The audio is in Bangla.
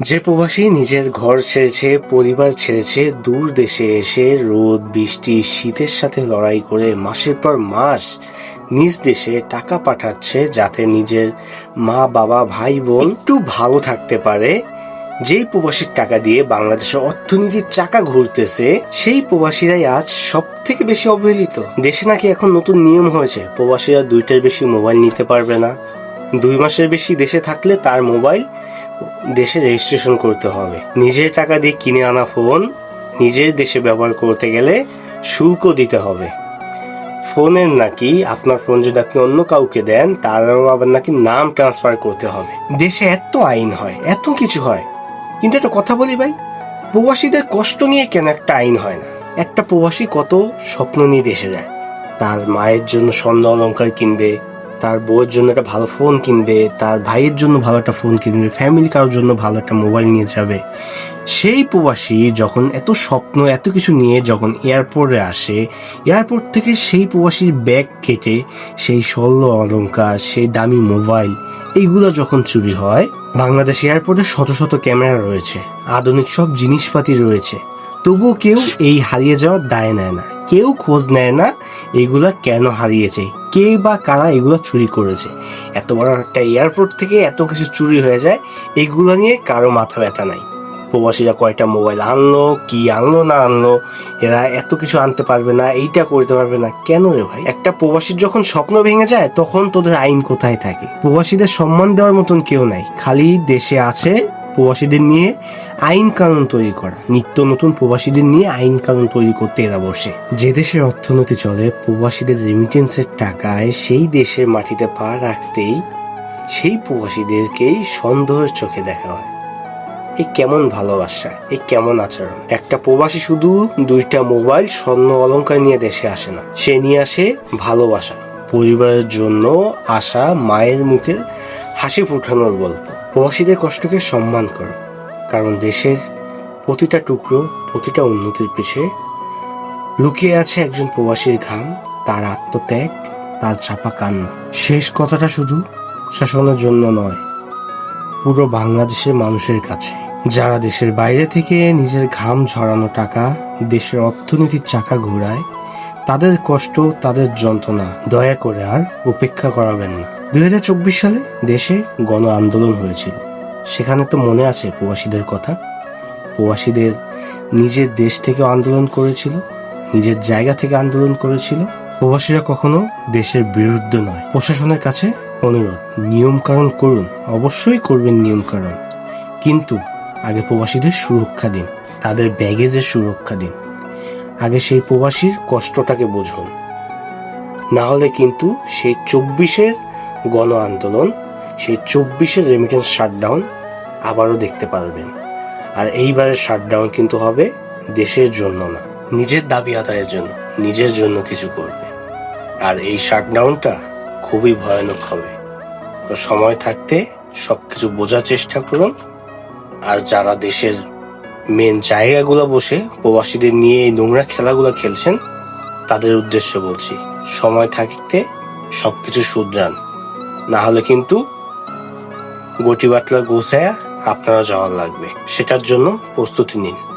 যে প্রবাসী নিজের ঘর ছেড়েছে, পরিবার ছেড়েছে, দূর দেশে এসে রোদ, বৃষ্টি, শীতের সাথে লড়াই করে মাসের পর মাস নিজ দেশে টাকা পাঠাচ্ছে যাতে নিজের মা, বাবা, ভাই, বোন একটু ভালো থাকতে পারে। যেই প্রবাসীর টাকা দিয়ে বাংলাদেশের অর্থনীতির চাকা ঘুরতেছে, সেই প্রবাসীরাই আজ সব থেকে বেশি অবহেলিত। দেশে নাকি এখন নতুন নিয়ম হয়েছে, প্রবাসীরা দুইটার বেশি মোবাইল নিতে পারবে না। দুই মাসের বেশি দেশে থাকলে তার মোবাইল দেশে রেজিস্ট্রেশন করতে হবে। নিজের টাকা দিয়ে কিনে আনা ফোন নিজের দেশে ব্যবহার করতে গেলে শুল্ক দিতে হবে। ফোনের নাকি আপনার ফোন যদি আপনি অন্য কাউকে দেন, তারও আবার নাকি নাম ট্রান্সফার করতে হবে। দেশে এত আইন হয়, এত কিছু হয়। কিন্তু একটা কথা বলি ভাই, প্রবাসীদের কষ্ট নিয়ে কেন একটা আইন হয় না? একটা প্রবাসী কত স্বপ্ন নিয়ে দেশে যায়। তার মায়ের জন্য স্বর্ণ অলঙ্কার কিনবে তার বউয়ের জন্য একটা ভালো ফোন কিনবে, তার ভাইয়ের জন্য ভালো একটা ফোন কিনবে ফ্যামিলি কারোর জন্য ভালো একটা মোবাইল নিয়ে যাবে। সেই প্রবাসী যখন এত স্বপ্ন, এত কিছু নিয়ে যখন এয়ারপোর্টে আসে এয়ারপোর্ট থেকে সেই প্রবাসীর ব্যাগ কেটে সেই স্বর্ণ অলংকার, সেই দামি মোবাইল এইগুলো যখন চুরি হয়, বাংলাদেশ এয়ারপোর্টে শত শত ক্যামেরা রয়েছে, আধুনিক সব জিনিসপাতি রয়েছে। তবুও কেউ এই হারিয়ে যাওয়ার দায় নেয় না। কেউ খোঁজ নেয় না এগুলা কেন হারিয়েছে, কে বা কারা এগুলো চুরি করেছে। এত বড় একটা এয়ারপোর্ট থেকে এত কিছু চুরি হয়ে যায়, এগুলো নিয়ে কারও মাথা ব্যথা নাই। প্রবাসীরা কয়টা মোবাইল আনলো, কি আনলো, না আনলো, এরা এত কিছু আনতে পারবে না, এইটা করতে পারবে না, কেন রে ভাই? একটা প্রবাসীর যখন স্বপ্ন ভেঙে যায়, তখন তোদের আইন কোথায় থাকে? প্রবাসীদের সম্মান দেওয়ার মতন কেউ নাই, খালি দেশে আছে প্রবাসীদের নিয়ে আইন কানুন তৈরি করা, নিত্য নতুন প্রবাসীদের নিয়ে আইন কানুন তৈরি করতে এরা বসে। যে দেশের অর্থনীতি চলে, প্রবাসীদের রেমিটেন্সের টাকায় সেই দেশের মাটিতে পা রাখতেই সেই প্রবাসীদেরকেই সন্দেহের চোখে দেখা হয়। এ কেমন ভালোবাসা, এ কেমন আচরণ। একটা প্রবাসী শুধু দুইটা মোবাইল স্বর্ণ অলঙ্কার নিয়ে দেশে আসে না, সে নিয়ে আসে ভালোবাসা। পরিবারের জন্য আসা মায়ের মুখে হাসি ফুটানোর গল্প। প্রবাসীদের কষ্টকে সম্মান করো, কারণ দেশের প্রতিটা টুকরো, প্রতিটা উন্নতির পিছে। লুকিয়ে আছে একজন প্রবাসীর ঘাম, তার আত্মত্যাগ, তার চাপা কান্না। শেষ কথাটা শুধু প্রশাসনের জন্য নয়, পুরো বাংলাদেশের মানুষের কাছে। যারা দেশের বাইরে থেকে নিজের ঘাম ঝরানো টাকা, দেশের অর্থনীতির চাকা ঘোরায়, তাদের কষ্ট, তাদের যন্ত্রণা দয়া করে আর উপেক্ষা করাবেন না। দুই হাজার চব্বিশ সালে দেশে গণ আন্দোলন হয়েছিল। সেখানে তো মনে আছে প্রবাসীদের কথা। প্রবাসীদের নিজের দেশ থেকে আন্দোলন করেছিল, নিজের জায়গা থেকে আন্দোলন করেছিল। প্রবাসীরা কখনো দেশের বিরুদ্ধে নয়। প্রশাসনের কাছে অনুরোধ নিয়ম কারণ করুন। অবশ্যই করবেন নিয়ম কারণ কিন্তু আগে প্রবাসীদের সুরক্ষা দিন, তাদের ব্যাগেজের সুরক্ষা দিন। আগে সেই প্রবাসীর কষ্টটাকে বুঝুন। না হলে কিন্তু সেই চব্বিশের গণ আন্দোলন, সেই চব্বিশের রেমিটেন্স শাটডাউন আবারও দেখতে পারবেন। আর এইবারের শাটডাউন কিন্তু হবে দেশের জন্য না, নিজের দাবি আদায়ের জন্য, নিজের জন্য কিছু করবে। আর এই শাটডাউনটা খুবই ভয়ানক হবে। তো সময় থাকতে সব কিছু বোঝার চেষ্টা করুন। আর যারা দেশের মেন জায়গাগুলো বসে প্রবাসীদের নিয়ে এই নোংরা খেলাগুলো খেলছেন, তাদের উদ্দেশ্যে বলছি, সময় থাকতে সবকিছু শুধরান। না হলে কিন্তু গটি বাটলা গোছায়া আপনারা যাওয়ার লাগবে। সেটার জন্য প্রস্তুতি নিন।